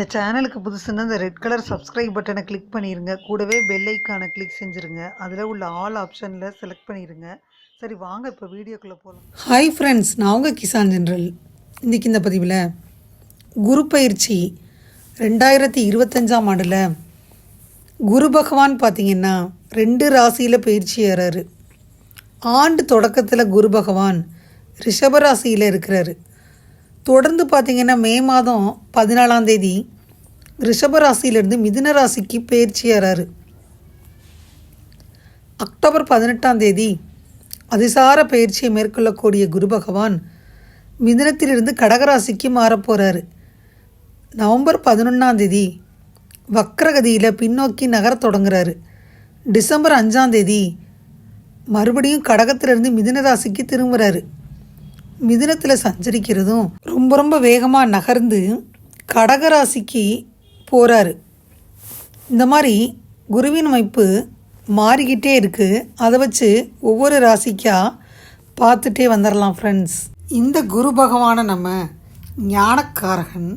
இந்த சேனலுக்கு புதுசுன்னா இந்த ரெட் கலர் சப்ஸ்கிரைப் பட்டனை கிளிக் பண்ணிடுங்க கூடவே பெல் ஐக்கானை கிளிக் செஞ்சுருங்க. அதில் உள்ள ஆல் ஆப்ஷனில் செலக்ட் பண்ணிடுங்க சரி வாங்க இப்போ வீடியோக்குள்ளே போகலாம் ஹாய் ஃப்ரெண்ட்ஸ் நான் உங்கள் கிசான் ஜென்ரல். இன்றைக்கி இந்த பதிவில் குரு பயிற்சி ரெண்டாயிரத்தி இருபத்தஞ்சாம் ஆண்டில் குரு பகவான் பார்த்திங்கன்னா ரெண்டு ராசியில் பயிற்சி ஏறாரு. ஆண்டு தொடக்கத்தில் குரு பகவான் ரிஷபராசியில் இருக்கிறாரு. தொடர்ந்து பார்த்திங்கன்னா மே மாதம் பதினாலாம் தேதி ரிஷப ராசியிலேருந்து மிதுன ராசிக்கு பயிற்சி ஏறாரு. அக்டோபர் பதினெட்டாம் தேதி அதிசார பயிற்சியை மேற்கொள்ளக்கூடிய குரு பகவான் மிதுனத்திலிருந்து கடகராசிக்கு மாறப்போகிறாரு நவம்பர் பதினொன்றாம் தேதி வக்ரகதியில் பின்னோக்கி நகரத் தொடங்குறாரு. டிசம்பர் அஞ்சாம் தேதி மறுபடியும் கடகத்திலிருந்து மிதுன ராசிக்கு திரும்புகிறாரு மிதுனத்தில் சஞ்சரிக்கிறதும் ரொம்ப ரொம்ப வேகமாக நகர்ந்து கடகராசிக்கு போகிறாரு இந்த மாதிரி குருவின் அமைப்பு மாறிக்கிட்டே இருக்குது அதை வச்சு ஒவ்வொரு ராசிக்காக பார்த்துட்டே வந்துடலாம் ஃப்ரெண்ட்ஸ் இந்த குரு பகவானை நம்ம ஞானக்காரகன்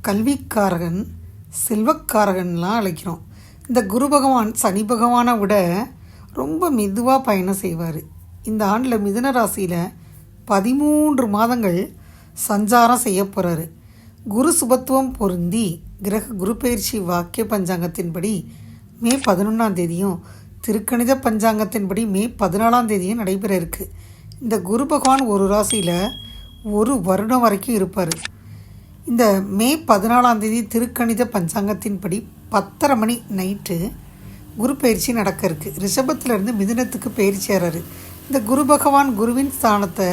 கல்விக்காரகன் செல்வக்காரகன்லாம் அழைக்கிறோம். இந்த குரு பகவான் சனி பகவானை விட ரொம்ப மெதுவாக பயணம் செய்வார். இந்த ஆண்டில் மிதுன ராசியில் பதிமூன்று மாதங்கள் சஞ்சாரம் செய்ய போகிறாரு குரு சுபத்துவம் பொருந்தி கிரக குரு பயிற்சி வாக்கிய பஞ்சாங்கத்தின்படி மே பதினொன்றாம் தேதியும் திருக்கணித பஞ்சாங்கத்தின்படி மே பதினாலாம் தேதியும் நடைபெற இருக்கு. இந்த குரு பகவான் ஒரு ராசியில் ஒரு வருடம் வரைக்கும் இருப்பார். இந்த மே பதினாலாம் தேதி திருக்கணித பஞ்சாங்கத்தின்படி பத்தரை மணி நைட்டு குரு பயிற்சி நடக்க இருக்கு. ரிஷபத்திலிருந்து மிதுனத்துக்கு பயிற்சி இந்த குரு பகவான் குருவின் ஸ்தானத்தை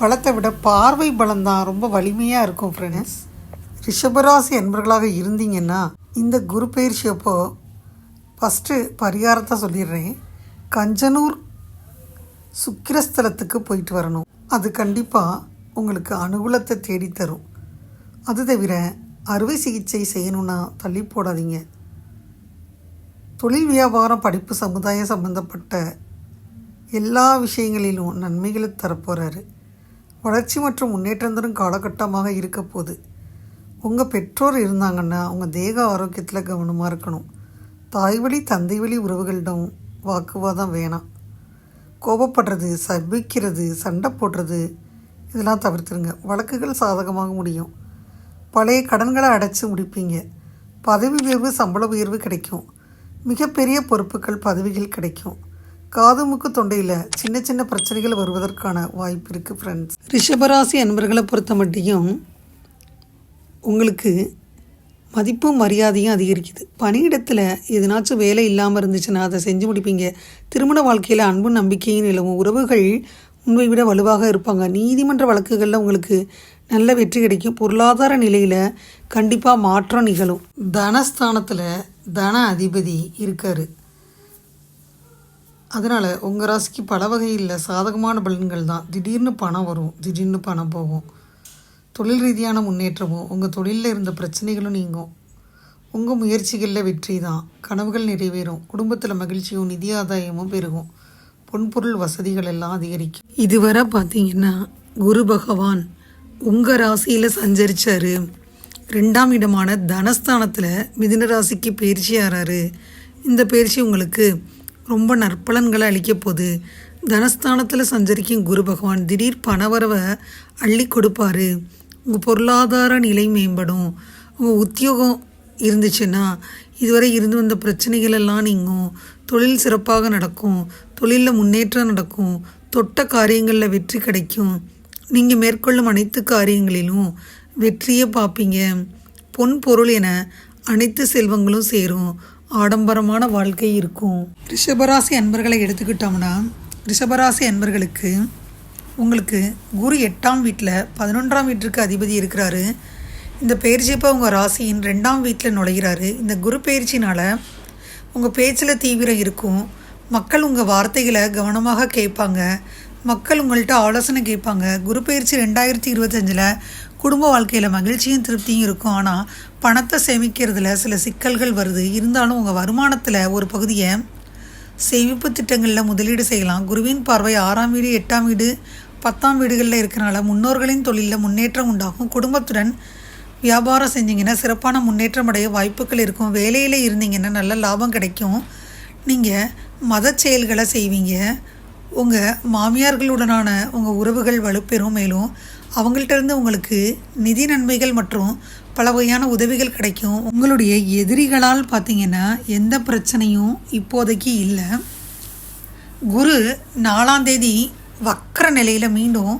பலத்தை விட பார்வை பலம்தான் ரொம்ப வலிமையாக இருக்கும் ஃப்ரெண்ட்ஸ் ரிஷபராசி என்பர்களாக இருந்தீங்கன்னா இந்த குரு பயிற்சி அப்போ ஃபஸ்ட்டு பரிகாரத்தை சொல்லிடுறேன். கஞ்சனூர் சுக்கிரஸ்தலத்துக்கு போயிட்டு வரணும். அது கண்டிப்பாக உங்களுக்கு அனுகூலத்தை தேடித்தரும். அது தவிர அறுவை சிகிச்சை செய்யணுன்னா தள்ளி போடாதீங்க. தொழில் வியாபாரம் படிப்பு சமுதாயம் சம்பந்தப்பட்ட எல்லா விஷயங்களிலும் நன்மைகளை தரப்போகிறாரு வளர்ச்சி மற்றும் முன்னேற்றம் தரும் காலகட்டமாக இருக்க போகுது. உங்கள் பெற்றோர் இருந்தாங்கன்னா அவங்க தேக ஆரோக்கியத்தில் கவனமாக இருக்கணும். தாய் வழி தந்தை வழி உறவுகளிடம் வாக்குவாதம் வேணாம். கோபப்படுறது சபிக்கிறது சண்டை போடுறது இதெல்லாம் தவிர்த்துருங்க. வழக்குகள் சாதகமாக முடியும். பழைய கடன்களை அடைச்சி முடிப்பீங்க. பதவி உயர்வு சம்பள உயர்வு கிடைக்கும். மிகப்பெரிய பொறுப்புகள் பதவிகள் கிடைக்கும். காது மூக்கு தொண்டையில் சின்ன சின்ன பிரச்சனைகள் வருவதற்கான வாய்ப்பு இருக்குது ஃப்ரெண்ட்ஸ் ரிஷபராசி அன்பர்களை பொறுத்த மட்டும் உங்களுக்கு மதிப்பும் மரியாதையும் அதிகரிக்குது. பணியிடத்தில் எதனாச்சும் வேலை இல்லாமல் இருந்துச்சுன்னா அதை செஞ்சு முடிப்பீங்க. திருமண வாழ்க்கையில் அன்பும் நம்பிக்கையும் நிலவும். உறவுகள் உண்மை விட வலுவாக இருப்பாங்க. நீதிமன்ற வழக்குகளில் உங்களுக்கு நல்ல வெற்றி கிடைக்கும். பொருளாதார நிலையில் கண்டிப்பாக மாற்றம் நிகழும். தனஸ்தானத்தில் தன அதிபதி இருக்கார். அதனால் உங்கள் ராசிக்கு பல வகையில் சாதகமான பலன்கள் தான். திடீர்னு பணம் வரும். திடீர்னு பணம் போகும். தொழில் ரீதியான முன்னேற்றமும் உங்கள் தொழிலில் இருந்த பிரச்சனைகளும் நீங்கும். உங்கள் முயற்சிகளில் வெற்றி தான். கனவுகள் நிறைவேறும். குடும்பத்தில் மகிழ்ச்சியும் நிதி ஆதாயமும் பெருகும். பொன்பொருள் வசதிகள் எல்லாம் அதிகரிக்கும். இதுவரை பார்த்தீங்கன்னா குரு பகவான் உங்கள் ராசியில் சஞ்சரிச்சாரு. ரெண்டாம் இடமான தனஸ்தானத்தில் மிதுன ராசிக்கு பயிற்சி ஆறாரு. இந்த பயிற்சி உங்களுக்கு ரொம்ப நற்பலன்களை அளிக்க போகுது. தனஸ்தானத்தில் சஞ்சரிக்கும் குரு பகவான் திடீர் பணவரவை அள்ளி கொடுப்பாரு. உங்கள் பொருளாதார நிலை மேம்படும். உங்கள் உத்தியோகம் இருந்துச்சுன்னா இதுவரை இருந்து வந்த பிரச்சனைகள் எல்லாம் நீங்கும். தொழில் சிறப்பாக நடக்கும். தொழிலில் முன்னேற்றம் நடக்கும். தொட்ட காரியங்களில் வெற்றி கிடைக்கும். நீங்கள் மேற்கொள்ளும் அனைத்து காரியங்களிலும் வெற்றியை பார்ப்பீங்க பொன் பொருள் என அனைத்து செல்வங்களும் சேரும். ஆடம்பரமான வாழ்க்கை இருக்கும். ரிஷபராசி அன்பர்களை எடுத்துக்கிட்டோம்னா ரிஷபராசி அன்பர்களுக்கு உங்களுக்கு குரு எட்டாம் வீட்டில் பதினொன்றாம் வீட்டிற்கு அதிபதி இருக்கிறாரு. இந்த பயிற்சியப்போ உங்கள் ராசியின் ரெண்டாம் வீட்டில் நுழைகிறாரு. இந்த குரு பயிற்சினால் உங்கள் பேச்சில் தீவிரம் இருக்கும். மக்கள் உங்கள் வார்த்தைகளை கவனமாக கேட்பாங்க. மக்கள் உங்கள்கிட்ட ஆலோசனை கேட்பாங்க. குரு பயிற்சி ரெண்டாயிரத்தி இருபத்தஞ்சில் குடும்ப வாழ்க்கையில் மகிழ்ச்சியும் திருப்தியும் இருக்கும். ஆனால் பணத்தை சேமிக்கிறதுல சில சிக்கல்கள் வருது. இருந்தாலும் உங்கள் வருமானத்தில் ஒரு பகுதியை சேமிப்பு திட்டங்களில் முதலீடு செய்யலாம். குருவின் பார்வை ஆறாம் வீடு எட்டாம் வீடு பத்தாம் வீடுகளில் இருக்கிறனால முன்னோர்களின் தொழிலில் முன்னேற்றம் உண்டாகும். குடும்பத்துடன் வியாபாரம் செஞ்சீங்கன்னா சிறப்பான முன்னேற்றம் அடைய வாய்ப்புகள் இருக்கும். வேலையில் இருந்தீங்கன்னா நல்ல லாபம் கிடைக்கும். நீங்கள் மத செயல்களை செய்வீங்க. உங்கள் மாமியார்களுடனான உங்கள் உறவுகள் வலுப்பெறும். மேலும் அவங்கள்ட்ட இருந்து உங்களுக்கு நிதி நன்மைகள் மற்றும் பல வகையான உதவிகள் கிடைக்கும். உங்களுடைய எதிரிகளால் பார்த்தீங்கன்னா எந்த பிரச்சனையும் இப்போதைக்கு இல்லை. குரு நாலாம் தேதி வக்கர நிலையில் மீண்டும்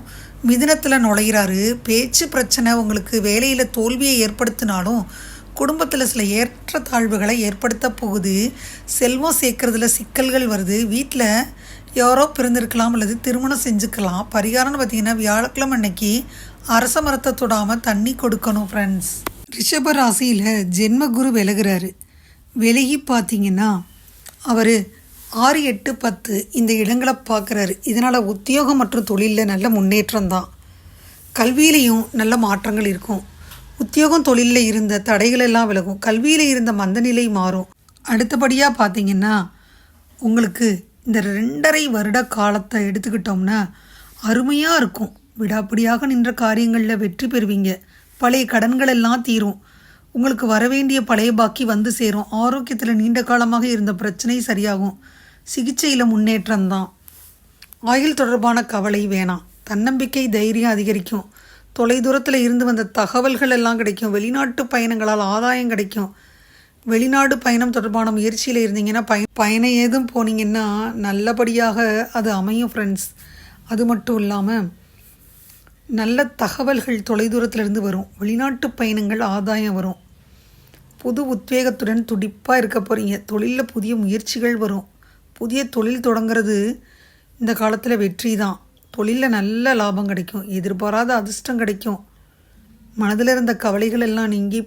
மிதினத்தில் நுழையிறாரு. பேச்சு பிரச்சனை உங்களுக்கு வேலையில் தோல்வியை ஏற்படுத்தினாலும் குடும்பத்தில் சில ஏற்றத்தாழ்வுகளை ஏற்படுத்த போகுது. செல்வம் சேர்க்குறதுல சிக்கல்கள் வருது. வீட்டில் யாரோ பிறந்திருக்கலாம் அல்லது திருமணம் செஞ்சுக்கலாம். பரிகாரம்னு பார்த்தீங்கன்னா வியாழக்கிழமை அன்னைக்கு அரச மரத்தை தொடாமல் தண்ணி கொடுக்கணும் ஃப்ரெண்ட்ஸ் ரிஷப ராசியில் ஜென்ம குரு விலகி பார்த்தீங்கன்னா அவர் ஆறு எட்டு பத்து இந்த இடங்களை பார்க்குறாரு. இதனால் உத்தியோகம் மற்றும் தொழிலில் நல்ல முன்னேற்றம் தான். கல்வியிலையும் நல்ல மாற்றங்கள் இருக்கும். உத்தியோகம் தொழிலில் இருந்த தடைகள் எல்லாம் விலகும். கல்வியில் இருந்த மந்தநிலை மாறும். அடுத்தபடியாக பார்த்தீங்கன்னா உங்களுக்கு இந்த ரெண்டரை வருட காலத்தை எடுத்துக்கிட்டோம்னா அருமையாக இருக்கும். விடாப்பிடியாக நின்ற காரியங்களில் வெற்றி பெறுவீங்க. பழைய கடன்கள் எல்லாம் தீரும். உங்களுக்கு வரவேண்டிய பழைய பாக்கி வந்து சேரும். ஆரோக்கியத்தில் நீண்ட காலமாக இருந்த பிரச்சனை சரியாகும். சிகிச்சையில் முன்னேற்றம் தான் ஆயுள் தொடர்பான கவலை வேணாம். தன்னம்பிக்கை தைரியம் அதிகரிக்கும். தொலைதூரத்தில் இருந்து வந்த தகவல்கள் எல்லாம் கிடைக்கும். வெளிநாட்டு பயணங்களால் ஆதாயம் கிடைக்கும். வெளிநாடு பயணம் தொடர்பான முயற்சியில் இருந்தீங்கன்னா பய பயணம் ஏதும் போனீங்கன்னா நல்லபடியாக அது அமையும் ஃப்ரெண்ட்ஸ் அது மட்டும் இல்லாமல் நல்ல தகவல்கள் தொலைதூரத்திலிருந்து வரும். வெளிநாட்டு பயணங்கள் ஆதாயம் வரும். புது உத்வேகத்துடன் துடிப்பாக இருக்க போகிறீங்க தொழிலில் புதிய முயற்சிகள் வரும். புதிய தொழில் தொடங்குறது இந்த காலத்தில் வெற்றி தான் தொழிலில் நல்ல லாபம் கிடைக்கும். எதிர்பாராத அதிர்ஷ்டம் கிடைக்கும். மனதில் இருந்த கவலைகள் எல்லாம் நீங்கி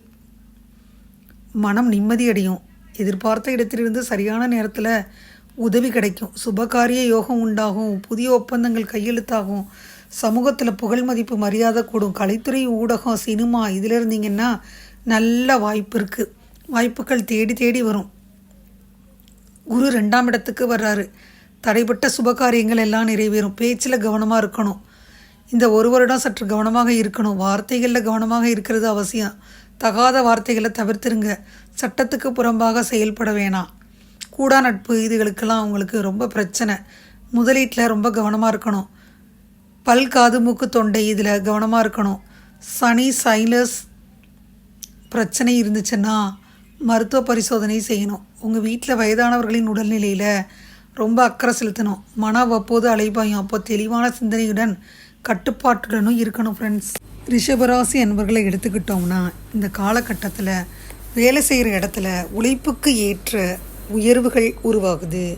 மனம் நிம்மதி அடையும். எதிர்பார்த்த இடத்திலிருந்து சரியான நேரத்தில் உதவி கிடைக்கும். சுபகாரிய யோகம் உண்டாகும். புதிய ஒப்பந்தங்கள் கையெழுத்தாகும். சமூகத்தில் புகழ் மதிப்பு மரியாதை கூடும். கலைத்துறை ஊடகம் சினிமா இதில் இருந்தீங்கன்னா நல்ல வாய்ப்பு இருக்குது வாய்ப்புகள் தேடி தேடி வரும். குரு ரெண்டாம் இடத்துக்கு வர்றாரு. தடைப்பட்ட சுபகாரியங்கள் எல்லாம் நிறைவேறும். பேச்சில் கவனமாக இருக்கணும். இந்த ஒரு வருடம் சற்று கவனமாக இருக்கணும். வார்த்தைகளில் கவனமாக இருக்கிறது அவசியம். தகாத வார்த்தைகளை தவிர்த்துருங்க. சட்டத்துக்கு புறம்பாக செயல்பட வேணாம். கூடா நட்பு இதுகளுக்கெல்லாம் அவங்களுக்கு ரொம்ப பிரச்சனை. முதலீட்டில் ரொம்ப கவனமாக இருக்கணும். பல் காது மூக்கு தொண்டை இதில் கவனமாக இருக்கணும். சனி சைலஸ் பிரச்சனை இருந்துச்சுன்னா மருத்துவ பரிசோதனை செய்யணும். உங்கள் வீட்டில் வயதானவர்களின் உடல்நிலையில் ரொம்ப அக்கறை செலுத்தணும். மன அவ்வப்போது அலைபாயும். அப்போ தெளிவான சிந்தனையுடன் கட்டுப்பாட்டுடனும் இருக்கணும் ஃப்ரெண்ட்ஸ் ரிஷபராசி அன்பர்களை எடுத்துக்கிட்டோம்னா இந்த காலகட்டத்தில் வேலை செய்கிற இடத்துல உழைப்புக்கு ஏற்ற உயர்வுகள் உருவாகுது.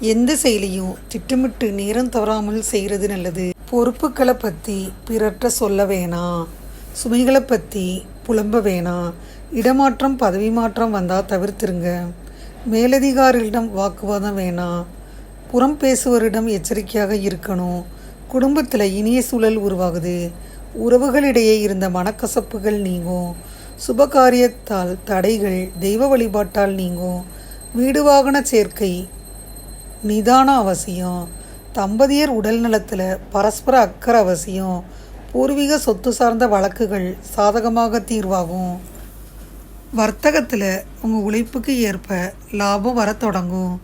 எந்த செயலையும் திட்டமிட்டு நேரம் தவறாமல் செய்கிறது நல்லது. பொறுப்புகளை பற்றி பிறற்ற சொல்ல வேணாம். சுமைகளை பற்றி புலம்ப வேணாம். இடமாற்றம் பதவி மாற்றம் வந்தால் தவிர்த்துருங்க. மேலதிகாரிகளிடம் வாக்குவாதம் வேணாம் புறம் பேசுவரிடம் எச்சரிக்கையாக இருக்கணும். குடும்பத்தில் இனிய சூழல் உருவாகுது. உறவுகளிடையே இருந்த மனக்கசப்புகள் நீங்கும். சுபகாரியத்தால் தடைகள் தெய்வ வழிபாட்டால் நீங்கும். வீடு வாகன சேர்க்கை நிதானம் அவசியம். தம்பதியர் உடல் நலத்தில் பரஸ்பர அக்கறை அவசியம். பூர்வீக சொத்து சார்ந்த வழக்குகள் சாதகமாக தீர்வாகும். வர்த்தகத்தில் உங்கள் உழைப்புக்கு ஏற்ப லாபம் வர தொடங்கும்.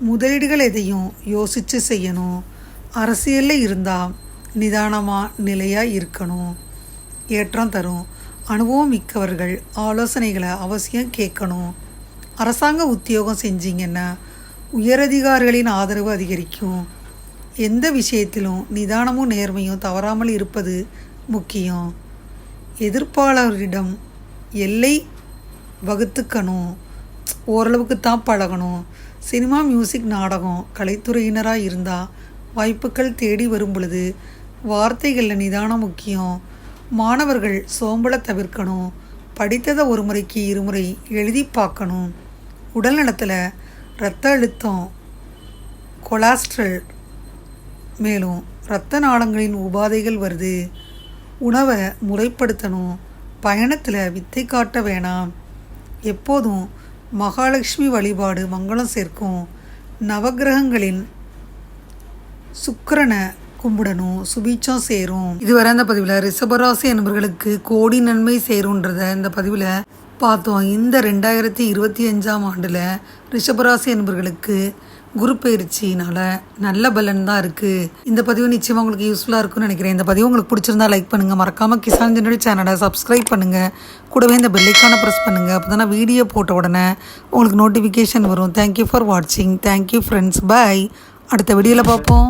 முதலீடுகள் எதையும் யோசித்து செய்யணும். அரசியலில் இருந்தால் நிதானமாக நிலையாக இருக்கணும். ஏற்றம் தரும். அனுபவம் மிக்கவர்கள் ஆலோசனைகளை அவசியம் கேட்கணும். அரசாங்க உத்தியோகம் செஞ்சீங்கன்னா உயரதிகாரிகளின் ஆதரவு அதிகரிக்கும். எந்த விஷயத்திலும் நிதானமும் நேர்மையும் தவறாமல் இருப்பது முக்கியம். எதிர்ப்பாளரிடம் எல்லை வகுத்துக்கணும். ஓரளவுக்கு தான் பழகணும். சினிமா மியூசிக் நாடகம் கலைத்துறையினராக இருந்தால் வாய்ப்புகள் தேடி வரும் பொழுது வார்த்தைகளில் நிதானம் முக்கியம். மாணவர்கள் சோம்பலை தவிர்க்கணும். படித்ததை ஒரு முறைக்கு இருமுறை எழுதி பார்க்கணும். உடல் நலத்தில் இரத்த அழுத்தம் கொலாஸ்ட்ரல் மேலும் இரத்த நாளங்களின் உபாதைகள் வருது. உணவை முறைப்படுத்தணும். பயணத்தில் வித்தை காட்ட வேணாம். எப்போதும் மகாலட்சுமி வழிபாடு மங்களம் சேர்க்கும். நவக்கிரகங்களின் சுக்கரனை கும்பிடணும் சுபீட்சம் சேரும். இதுவரை அந்த பதிவில் ரிஷபராசி என்பவர்களுக்கு கோடி நன்மை சேரும்ன்றத இந்த பதிவில் பார்த்தோம். இந்த ரெண்டாயிரத்தி இருபத்தி அஞ்சாம் ஆண்டில் ரிஷபராசி என்பவர்களுக்கு குரு பயிற்சினால நல்ல பலன் தான் இருக்குது இந்த பதிவு நிச்சயமாக உங்களுக்கு யூஸ்ஃபுல்லாக இருக்கும்னு நினைக்கிறேன். இந்த பதிவு உங்களுக்கு பிடிச்சிருந்தா லைக் பண்ணுங்கள் மறக்காமல் கிசான் ஜெனரல் சேனலை சப்ஸ்கிரைப் பண்ணுங்கள் கூடவே இந்த பெல்லைக்கான ப்ரெஸ் பண்ணுங்கள் அப்போ தான் வீடியோ போட்ட உடனே உங்களுக்கு நோட்டிஃபிகேஷன் வரும். தேங்க்யூ ஃபார் வாட்சிங் தேங்க்யூ ஃப்ரெண்ட்ஸ் பை அடுத்த வீடியோவில் பார்ப்போம்.